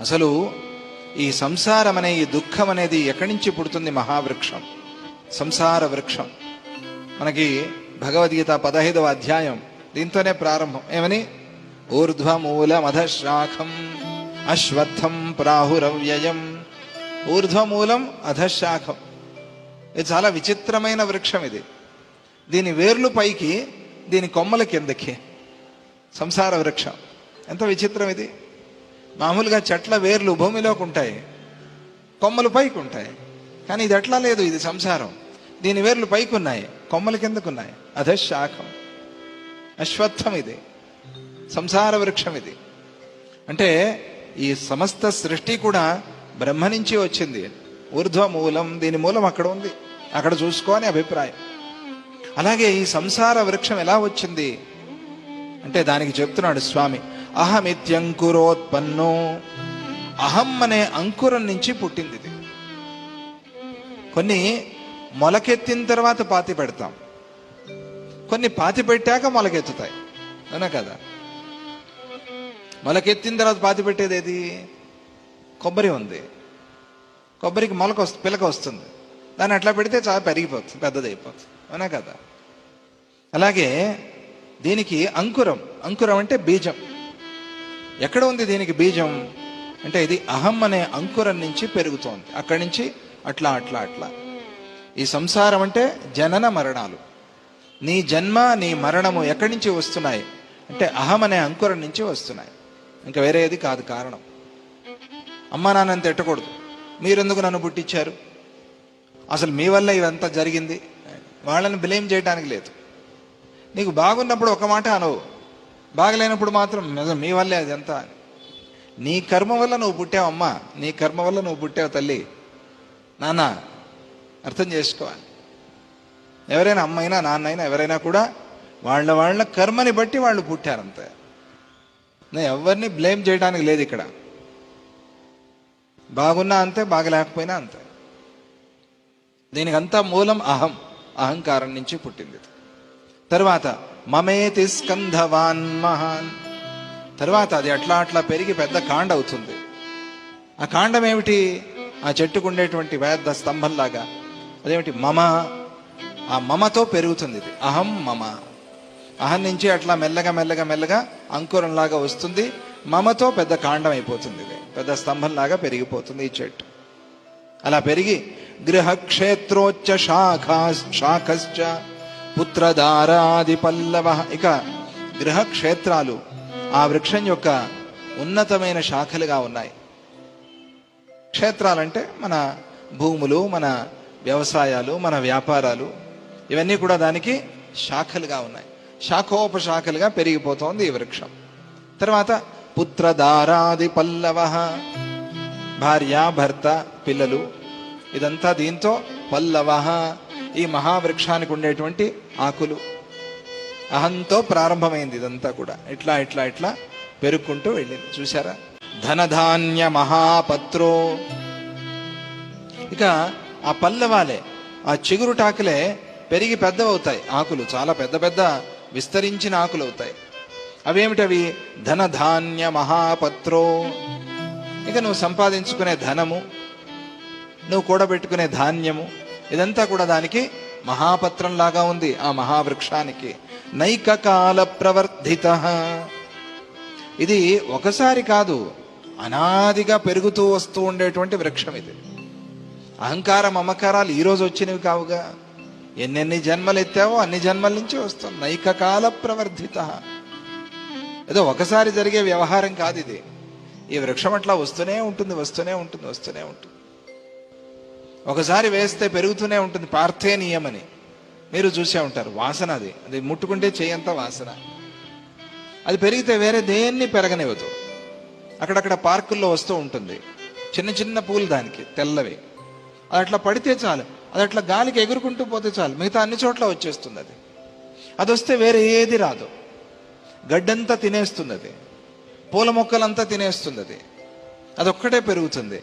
అసలు ఈ సంసారం అనే ఈ దుఃఖం అనేది ఎక్కడి నుంచి పుడుతుంది మహావృక్షం? సంసార వృక్షం. మనకి భగవద్గీత పదహైదవ అధ్యాయం దీంతోనే ప్రారంభం. ఏమని? ఊర్ధ్వమూల మధశాఖం అశ్వత్థం ప్రాహురవ్యయం. ఊర్ధ్వమూలం అధశాఖం ఇది చాలా విచిత్రమైన వృక్షం ఇది. దీని వేర్లు పైకి దీని కొమ్మల కిందకి. సంసార వృక్షం. ఎంత విచిత్రం ఇది. మామూలుగా చెట్ల వేర్లు భూమిలోకి ఉంటాయి కొమ్మలు పైకి ఉంటాయి. కానీ ఇది ఎట్లా లేదు ఇది సంసారం. దీని వేర్లు పైకి ఉన్నాయి కొమ్మలు కిందకున్నాయి అదే శాఖం. అశ్వత్థం ఇది. సంసార వృక్షం ఇది. అంటే ఈ సమస్త సృష్టి కూడా బ్రహ్మ నుంచి వచ్చింది. ఊర్ధ్వ మూలం దీని మూలం అక్కడ ఉంది. అక్కడ చూసుకోని అభిప్రాయం. అలాగే ఈ సంసార వృక్షం ఎలా వచ్చింది? అంటే దానికి చెప్తున్నాడు స్వామి అహమిత్యంకురోత్పన్నో అహం అనే అంకురం నుంచి పుట్టింది ఇది. కొన్ని మొలకెత్తిన తర్వాత పాతి పెడతాం. కొన్ని పాతి పెట్టాక మొలకెత్తుతాయి. అవునా కదా? మొలకెత్తిన తర్వాత పాతి పెట్టేది ఏది? కొబ్బరి ఉంది. కొబ్బరికి మొలక వస్తుంది పిలక వస్తుంది. దాన్ని అట్లా పెడితే చాలా పెరిగిపోతుంది పెద్దది అయిపోతుంది అవునా కదా? అలాగే దీనికి అంకురం. అంకురం అంటే బీజం. ఎక్కడ ఉంది దీనికి బీజం? అంటే ఇది అహం అనే అంకురం నుంచి పెరుగుతోంది. అక్కడి నుంచి అట్లా అట్లా అట్లా. ఈ సంసారం అంటే జనన మరణాలు. నీ జన్మ నీ మరణము ఎక్కడి నుంచి వస్తున్నాయి? అంటే అహం అనే అంకురం నుంచి వస్తున్నాయి. ఇంకా వేరే ఏది కాదు కారణం. అమ్మా నాన్నని తిట్టకూడదు. మీరెందుకు నన్ను పుట్టించారు? అసలు మీ వల్ల ఇదంతా జరిగింది? వాళ్ళని బ్లేమ్ చేయడానికి లేదు. నీకు బాగున్నప్పుడు ఒక మాట అనవు. బాగలేనప్పుడు మాత్రం నిజం మీ వల్లే అది అంతా నీ కర్మ వల్ల నువ్వు పుట్టావమ్మా. నీ కర్మ వల్ల నువ్వు పుట్టావు తల్లి. నాన్న అర్థం చేసుకోవాలి. ఎవరైనా అమ్మైనా నాన్నైనా ఎవరైనా కూడా వాళ్ళ వాళ్ళ కర్మని బట్టి వాళ్ళు పుట్టారంతే. నేను ఎవరిని బ్లేమ్ చేయడానికి లేదు ఇక్కడ. బాగున్నా అంతే బాగలేకపోయినా అంతే. దీనికంతా మూలం అహం. అహంకారం నుంచి పుట్టింది. తర్వాత మమేతి స్కంధవాన్ మహాన్. తర్వాత అది అట్లా అట్లా పెరిగి పెద్ద కాండ అవుతుంది. ఆ కాండం ఏమిటి? ఆ చెట్టుకు ఉండేటువంటి వేద స్తంభంలాగా. అదేమిటి? మమ. ఆ మమతో పెరుగుతుంది ఇది. అహం మమ. అహం నుంచి అట్లా మెల్లగా మెల్లగా మెల్లగా అంకురంలాగా వస్తుంది. మమతో పెద్ద కాండం అయిపోతుంది ఇది. పెద్ద స్తంభంలాగా పెరిగిపోతుంది ఈ చెట్టు. అలా పెరిగి గృహక్షేత్రోచ్చ శాఖ శాఖశ్చ పుత్రదారాది పల్లవ ఇక గృహక్షేత్రాలు ఆ వృక్షం యొక్క ఉన్నతమైన శాఖలుగా ఉన్నాయి. క్షేత్రాలంటే మన భూములు మన వ్యవసాయాలు మన వ్యాపారాలు ఇవన్నీ కూడా దానికి శాఖలుగా ఉన్నాయి. శాఖోపశాఖలుగా పెరిగిపోతోంది ఈ వృక్షం. తర్వాత పుత్రదారాది పల్లవ భార్య భర్త పిల్లలు ఇదంతా దీంతో పల్లవ. ఈ మహావృక్షానికి ఉండేటువంటి ఆకులు. అహంతో ప్రారంభమైంది ఇదంతా కూడా. ఇట్లా ఇట్లా ఇట్లా పెరుక్కుంటూ వెళ్ళింది. చూసారా ధనధాన్య మహాపత్రో. ఇక ఆ పల్లవాలే ఆ చిగురుటాకులే పెరిగి పెద్దవవుతాయి ఆకులు. చాలా పెద్ద పెద్ద విస్తరించిన ఆకులు అవుతాయి అవేమిటవి? ధనధాన్య మహాపత్రో. ఇక నువ్వు సంపాదించుకునే ధనము నువ్వు కూడబెట్టుకునే ధాన్యము ఇదంతా కూడా దానికి మహాపత్రం లాగా ఉంది ఆ మహావృక్షానికి. నైకకాల ప్రవర్ధిత. ఇది ఒకసారి కాదు అనాదిగా పెరుగుతూ వస్తూ ఉండేటువంటి వృక్షం ఇది. అహంకార మమకారాలు ఈరోజు వచ్చినవి కావుగా. ఎన్నెన్ని జన్మలు ఎత్తావో అన్ని జన్మల నుంచి వస్తుంది నైకకాల ప్రవర్ధిత. ఏదో ఒకసారి జరిగే వ్యవహారం కాదు ఇది. ఈ వృక్షం అట్లా వస్తూనే ఉంటుంది వస్తూనే ఉంటుంది వస్తూనే ఉంటుంది. ఒకసారి వేస్తే పెరుగుతూనే ఉంటుంది పార్థేనీయమని మీరు చూసే ఉంటారు వాసన అది. అది ముట్టుకుంటే చేయంత వాసన. అది పెరిగితే వేరే దేన్ని పెరగనివ్వదు. అక్కడక్కడ పార్కుల్లో వస్తూ ఉంటుంది. చిన్న చిన్న పూలు దానికి తెల్లవి. అది అట్లా పడితే చాలు. అది అట్లా గాలికి ఎగురుకుంటూ పోతే చాలు. మిగతా అన్ని చోట్ల వచ్చేస్తుంది అది. అది వస్తే వేరే ఏది రాదు. గడ్డంతా తినేస్తుంది అది. పూల మొక్కలంతా తినేస్తుంది అది. అదొక్కటే పెరుగుతుంది.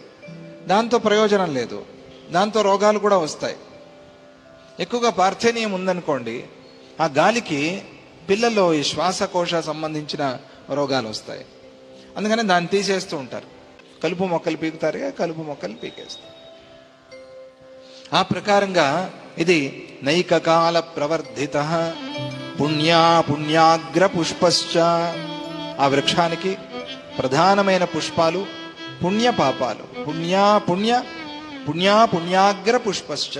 దాంతో ప్రయోజనం లేదు. దాంతో రోగాలు కూడా వస్తాయి. ఎక్కువగా పార్థేనియం ఉందనుకోండి ఆ గాలికి పిల్లల్లో ఈ శ్వాసకోశ సంబంధించిన రోగాలు వస్తాయి. అందుకని దాన్ని తీసేస్తూ ఉంటారు. కలుపు మొక్కలు పీకుతారుగా కలుపు మొక్కలు పీకేస్తారు. ఆ ప్రకారంగా ఇది నైకకాల ప్రవర్ధిత పుణ్యా పుణ్యాగ్ర పుష్పశ్చ. ఆ వృక్షానికి ప్రధానమైన పుష్పాలు పుణ్య పాపాలు. పుణ్యా పుణ్య పుణ్యా పుణ్యాగ్ర పుష్పశ్చ.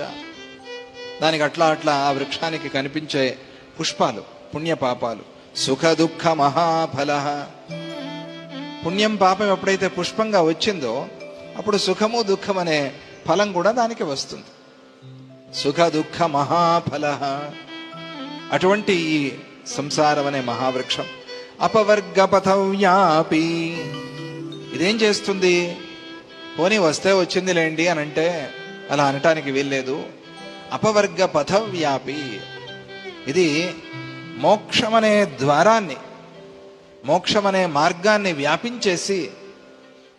దానికి అట్లా అట్లా ఆ వృక్షానికి కనిపించే పుష్పాలు పుణ్య పాపాలు. సుఖ దుఃఖ మహాఫల. పుణ్యం పాపం ఎప్పుడైతే పుష్పంగా వచ్చిందో అప్పుడు సుఖము దుఃఖం అనే ఫలం కూడా దానికి వస్తుంది. సుఖ దుఃఖ మహాఫల. అటువంటి ఈ సంసారం అనే మహావృక్షం. అపవర్గ పథవ్యాపి. ఇదేం చేస్తుంది? పోనీ వస్తే వచ్చింది లేండి అని అంటే అలా అనటానికి వీల్లేదు. అపవర్గ పథవ్యాపి. ఇది మోక్షమనే ద్వారాన్ని మోక్షమనే మార్గాన్ని వ్యాపించేసి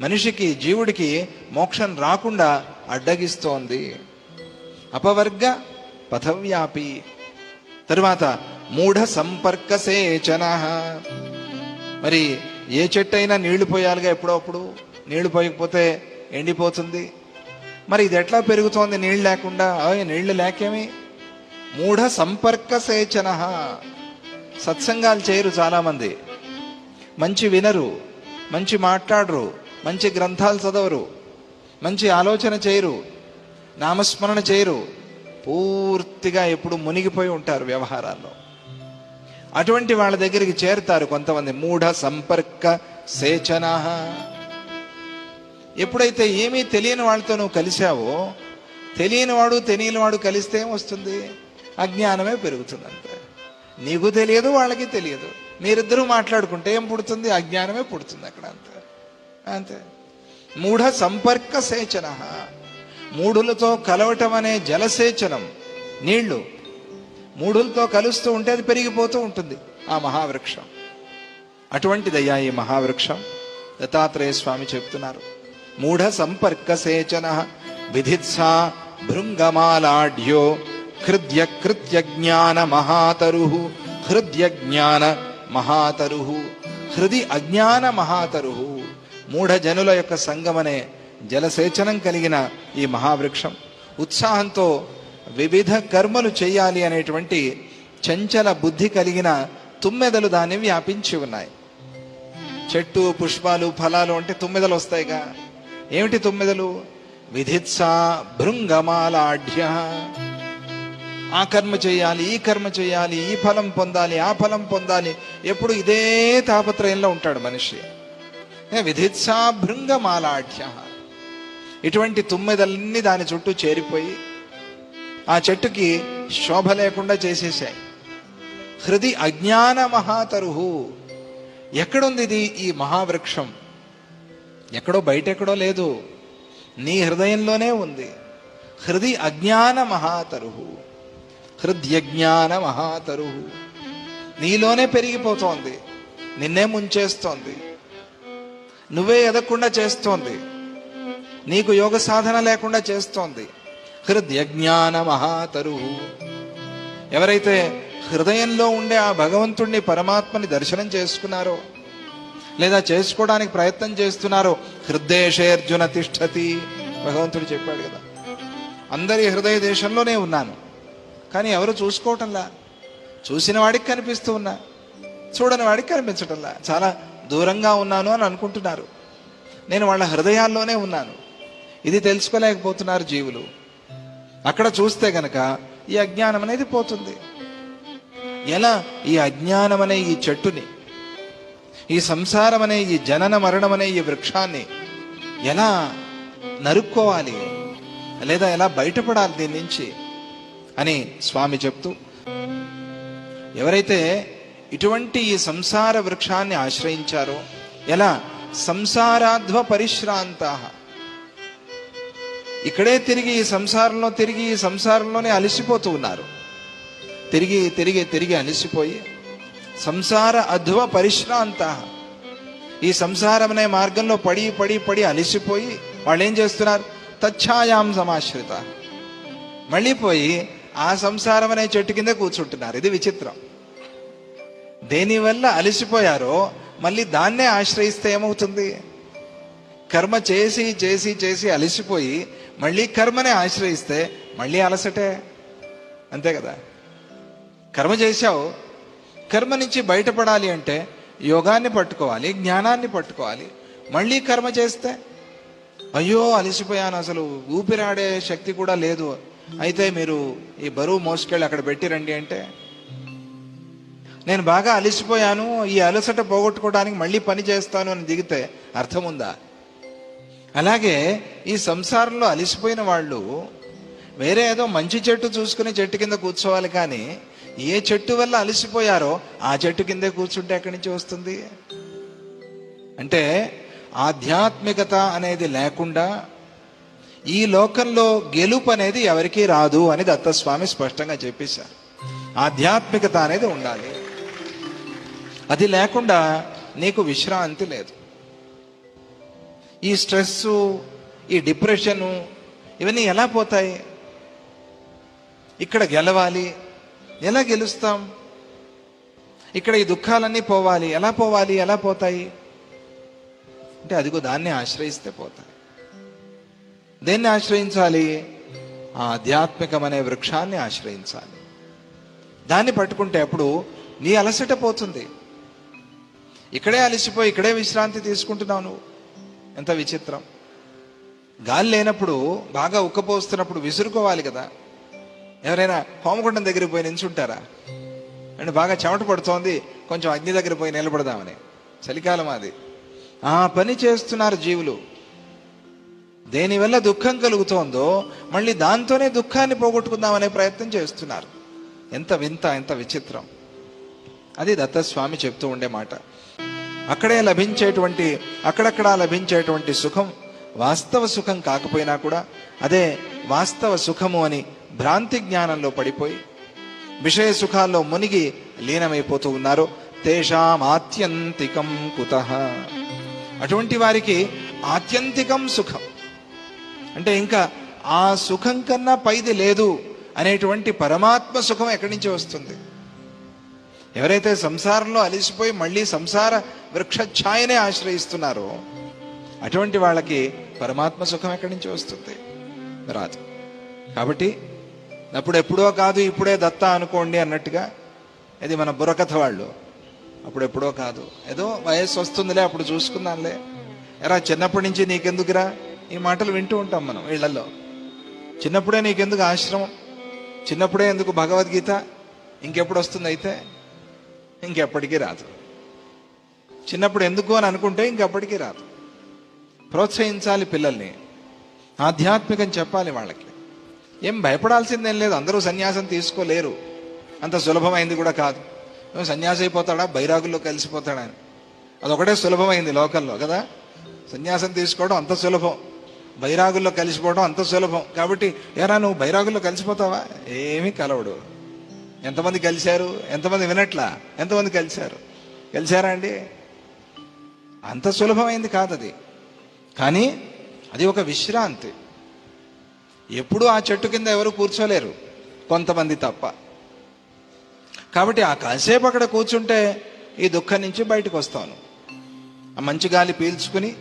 మనిషికి జీవుడికి మోక్షం రాకుండా అడ్డగిస్తోంది. అపవర్గ పథవ్యాపి. తరువాత మూఢ సంపర్క సేచన. మరి ఏ చెట్టు అయినా నీళ్ళు పోయాలిగా ఎప్పుడప్పుడు నీళ్ళు పోయకపోతే ఎండిపోతుంది. మరి ఇది ఎట్లా పెరుగుతోంది నీళ్ళు లేకుండా? నీళ్ళు లేకేమి? మూఢ సంపర్క సేచన. సత్సంగాలు చేయరు చాలామంది. మంచి వినరు మంచి మాట్లాడరు మంచి గ్రంథాలు చదవరు మంచి ఆలోచన చేయరు నామస్మరణ చేయరు. పూర్తిగా ఎప్పుడు మునిగిపోయి ఉంటారు వ్యవహారాల్లో. అటువంటి వాళ్ళ దగ్గరికి చేరుతారు కొంతమంది. మూఢ సంపర్క సేచన. ఎప్పుడైతే ఏమీ తెలియని వాళ్ళతో నువ్వు కలిశావో తెలియనివాడు తెలియనివాడు కలిస్తే ఏమొస్తుంది? అజ్ఞానమే పెరుగుతుంది అంతే నీకు తెలియదు వాళ్ళకి తెలియదు. మీరిద్దరూ మాట్లాడుకుంటే ఏం పుడుతుంది? అజ్ఞానమే పుడుతుంది అక్కడ అంతే. అంతే. మూఢ సంపర్క సేచన. మూఢులతో కలవటం అనే జలసేచనం. నీళ్ళు మూఢులతో కలుస్తూ ఉంటే అది పెరిగిపోతూ ఉంటుంది. ఆ మహావృక్షం. అటువంటిదయ్యా ఈ మహావృక్షం? దత్తాత్రేయ స్వామి చెప్తున్నారు. మూఢ సంపర్క సేచన విధిత్సా భృంగమాలాఢ్యో హృద్య కృత్య జ్ఞాన మహాతరు హృదయ జ్ఞాన మహాతరు హృది అజ్ఞాన మహాతరు మూఢ జనుల యొక్క సంగమనే జలసేచనం కలిగిన ఈ మహావృక్షం. ఉత్సాహంతో వివిధ కర్మలు చేయాలి అనేటువంటి చంచల బుద్ధి కలిగిన తుమ్మెదలు దాన్ని వ్యాపించి ఉన్నాయి. చెట్టు పుష్పాలు ఫలాలు అంటే తుమ్మెదలు వస్తాయిగా. ఏమిటి తొమ్మిదలు? విధిత్సా భృంగమాలాఢ్య. ఆ కర్మ చేయాలి ఈ కర్మ చేయాలి ఈ ఫలం పొందాలి ఆ ఫలం పొందాలి. ఎప్పుడు ఇదే తాపత్రయంలో ఉంటాడు మనిషి. విధిత్సా భృంగమాలాఢ్య. ఇటువంటి తుమ్మెదలన్నీ దాని చుట్టూ చేరిపోయి ఆ చెట్టుకి శోభ లేకుండా చేసేసాయి హృది అజ్ఞాన మహాతరుహు. ఎక్కడుంది ఇది ఈ మహావృక్షం? ఎక్కడో బయట ఎక్కడో లేదు. నీ హృదయంలోనే ఉంది. హృది అజ్ఞాన మహాతరుహు. హృదయజ్ఞాన మహాతరుహు. నీలోనే పెరిగిపోతోంది. నిన్నే ముంచేస్తోంది. నువ్వే ఎదగకుండా చేస్తోంది. నీకు యోగ సాధన లేకుండా చేస్తోంది. హృదయజ్ఞాన మహాతరుహు. ఎవరైతే హృదయంలో ఉండే ఆ భగవంతుణ్ణి పరమాత్మని దర్శనం చేసుకున్నారో లేదా చేసుకోవడానికి ప్రయత్నం చేస్తున్నారు. హృదయేషేర్జున తిష్టతి. భగవంతుడు చెప్పాడు కదా. అందరి హృదయ దేశంలోనే ఉన్నాను. కానీ ఎవరు చూసుకోవటంలా? చూసిన వాడికి కనిపిస్తూ ఉన్నా. చూడని వాడికి కనిపించటంలా? చాలా దూరంగా ఉన్నాను అని అనుకుంటున్నారు. నేను వాళ్ళ హృదయాల్లోనే ఉన్నాను. ఇది తెలుసుకోలేకపోతున్నారు జీవులు. అక్కడ చూస్తే గనక ఈ అజ్ఞానం అనేది పోతుంది. ఎలా? ఈ అజ్ఞానం అనే ఈ చెట్టుని ఈ సంసారం అనే ఈ జనన మరణం అనే ఈ వృక్షాన్ని ఎలా నరుక్కోవాలి? లేదా ఎలా బయటపడాలి దీని నుంచి? అని స్వామి చెప్తూ ఎవరైతే ఇటువంటి ఈ సంసార వృక్షాన్ని ఆశ్రయించారో ఎలా సంసారాధ్వ పరిశ్రాంత. ఇక్కడే తిరిగి ఈ సంసారంలో తిరిగి ఈ సంసారంలోనే అలసిపోతూ ఉన్నారు. తిరిగి తిరిగి తిరిగి అలసిపోయి సంసార అధ్వ పరిశ్రాంత. ఈ సంసారం అనే మార్గంలో పడి పడి పడి అలసిపోయి వాళ్ళు ఏం చేస్తున్నారు? తచ్ఛాయాం సమాశ్రిత. మళ్ళీ పోయి ఆ సంసారం అనే చెట్టు కింద కూర్చుంటున్నారు. ఇది విచిత్రం. దేనివల్ల అలసిపోయారో మళ్ళీ దాన్నే ఆశ్రయిస్తే ఏమవుతుంది? కర్మ చేసి చేసి చేసి అలసిపోయి మళ్ళీ కర్మనే ఆశ్రయిస్తే మళ్ళీ అలసటే. అంతే కదా? కర్మ చేశావు కర్మ నుంచి బయటపడాలి అంటే యోగాన్ని పట్టుకోవాలి జ్ఞానాన్ని పట్టుకోవాలి. మళ్ళీ కర్మ చేస్తే అయ్యో అలసిపోయాను అసలు ఊపిరాడే శక్తి కూడా లేదు. అయితే మీరు ఈ బరువు మోసుకెళ్ళి అక్కడ పెట్టిరండి అంటే నేను బాగా అలసిపోయాను ఈ అలసట పోగొట్టుకోవడానికి మళ్ళీ పని చేస్తాను అని దిగితే అర్థం ఉందా అలాగే ఈ సంసారంలో అలసిపోయిన వాళ్ళు వేరే ఏదో మంచి చెట్టు చూసుకుని చెట్టు కింద కూర్చోవాలి కానీ ఏ చెట్టు వల్ల అలసిపోయారో ఆ చెట్టు కిందే కూర్చుంటే ఎక్కడి నుంచి వస్తుంది? అంటే ఆధ్యాత్మికత అనేది లేకుండా ఈ లోకంలో గెలుపు అనేది ఎవరికీ రాదు అని దత్తస్వామి స్పష్టంగా చెప్పేశారు. ఆధ్యాత్మికత అనేది ఉండాలి. అది లేకుండా నీకు విశ్రాంతి లేదు. ఈ స్ట్రెస్ ఈ డిప్రెషను ఇవన్నీ ఎలా పోతాయి? ఇక్కడ గెలవాలి ఎలా గెలుస్తాం? ఇక్కడ ఈ దుఃఖాలన్నీ పోవాలి ఎలా పోవాలి ఎలా పోతాయి? అంటే అదిగో దాన్ని ఆశ్రయిస్తే పోతాయి. దేన్ని ఆశ్రయించాలి? ఆ వృక్షాన్ని ఆశ్రయించాలి. దాన్ని పట్టుకుంటే అప్పుడు నీ అలసట పోతుంది. ఇక్కడే అలసిపోయి ఇక్కడే విశ్రాంతి తీసుకుంటున్నావు నువ్వు. ఎంత విచిత్రం. గాలి లేనప్పుడు బాగా ఉక్కపోస్తున్నప్పుడు విసురుకోవాలి కదా. ఎవరైనా హోమగుండం దగ్గరికి పోయి నించుంటారా? అంటే బాగా చెమట పడుతోంది. కొంచెం అగ్ని దగ్గర పోయి నిలబడదామని. చలికాలం అది? ఆ పని చేస్తున్నారు జీవులు. దేనివల్ల దుఃఖం కలుగుతోందో మళ్ళీ దాంతోనే దుఃఖాన్ని పోగొట్టుకుందామనే ప్రయత్నం చేస్తున్నారు. ఎంత వింత ఎంత విచిత్రం. అది దత్తస్వామి చెప్తూ ఉండే మాట. అక్కడే లభించేటువంటి అక్కడక్కడ లభించేటువంటి సుఖం వాస్తవ సుఖం కాకపోయినా కూడా అదే వాస్తవ సుఖము అని భ్రాంతి జ్ఞానంలో పడిపోయి విషయ సుఖాల్లో మునిగి లీనమైపోతూ ఉన్నారు. తేషాం ఆత్యంతికం కుత. అటువంటి వారికి ఆత్యంతికం సుఖం. అంటే ఇంకా ఆ సుఖం కన్నా పైది లేదు అనేటువంటి పరమాత్మ సుఖం ఎక్కడి నుంచి వస్తుంది? ఎవరైతే సంసారంలో అలిసిపోయి మళ్ళీ సంసార వృక్షఛాయనే ఆశ్రయిస్తున్నారో అటువంటి వాళ్ళకి పరమాత్మ సుఖం ఎక్కడి నుంచి వస్తుంది? రాదు. కాబట్టి అప్పుడు ఎప్పుడో కాదు ఇప్పుడే దత్త అనుకోండి అన్నట్టుగా. ఇది మన బుర్రకథ వాళ్ళు. అప్పుడు ఎప్పుడో కాదు. ఏదో వయస్సు వస్తుందిలే అప్పుడు చూసుకుందాంలే. ఎరా చిన్నప్పటి నుంచి నీకెందుకురా? ఈ మాటలు వింటూ ఉంటాం మనం వీళ్ళల్లో. చిన్నప్పుడే నీకెందుకు ఆశ్రమం? చిన్నప్పుడే ఎందుకు భగవద్గీత? ఇంకెప్పుడు వస్తుంది అయితే? ఇంకెప్పటికీ రాదు. చిన్నప్పుడు ఎందుకు అని అనుకుంటే ఇంకెప్పటికీ రాదు. ప్రోత్సహించాలి పిల్లల్ని. ఆధ్యాత్మికం చెప్పాలి వాళ్ళకి. ఏం భయపడాల్సిందేం లేదు అందరూ సన్యాసం తీసుకోలేరు. అంత సులభమైంది కూడా కాదు. ఏమో సన్యాసి అయిపోతాడా బైరాగుల్లో కలిసిపోతాడా అని. అదొకటే సులభమైంది లోకల్లో కదా? సన్యాసం తీసుకోవడం అంత సులభం. బైరాగుల్లో కలిసిపోవడం అంత సులభం. కాబట్టి ఏరా నువ్వు బైరాగుల్లో కలిసిపోతావా? ఏమీ కలవడు. ఎంతమంది కలిశారు? ఎంతమంది వినట్లా? ఎంతమంది కలిశారు? కలిశారా అండి? అంత సులభమైంది కాదు అది కానీ అది ఒక విశ్రాంతి. ఎప్పుడూ ఆ చెట్టు కింద ఎవరు కూర్చోలేరు కొంతమంది తప్ప. కాబట్టి ఆ కాసేపు అక్కడ కూర్చుంటే ఈ దుఃఖం నుంచి బయటకు వస్తాను. ఆ మంచి గాలి పీల్చుకుని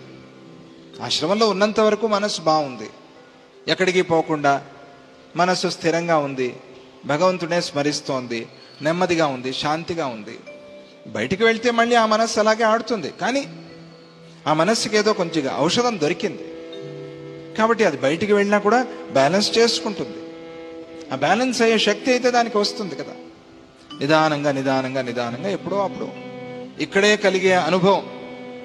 ఆశ్రమంలో ఉన్నంత వరకు మనసు బాగుంది. ఎక్కడికి పోకుండా మనసు స్థిరంగా ఉంది భగవంతుడే స్మరిస్తోంది నెమ్మదిగా ఉంది శాంతిగా ఉంది. బయటికి వెళ్తే మళ్ళీ ఆ మనస్సు అలాగే ఆడుతుంది. కానీ ఆ మనస్సుకి ఏదో కొంచెం ఔషధం దొరికింది. కాబట్టి అది బయటికి వెళ్ళినా కూడా బ్యాలెన్స్ చేసుకుంటుంది. ఆ బ్యాలెన్స్ అయ్యే శక్తి అయితే దానికి వస్తుంది కదా. నిదానంగా నిదానంగా నిదానంగా ఎప్పుడో అప్పుడు. ఇక్కడే కలిగే అనుభవం.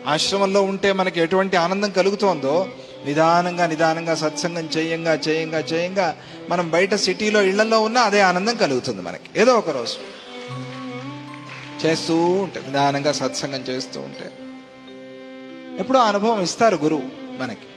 ఆశ్రమంలో ఉంటే మనకి ఎటువంటి ఆనందం కలుగుతోందో నిదానంగా నిదానంగా సత్సంగం చేయంగా చేయంగా చేయంగా మనం బయట సిటీలో ఇళ్ళలో ఉన్నా అదే ఆనందం కలుగుతుంది మనకి. ఏదో ఒక రోజు. చేస్తూ ఉంటే నిదానంగా సత్సంగం చేస్తూ ఉంటే. ఎప్పుడో అనుభవం ఇస్తారు గురువు మనకి.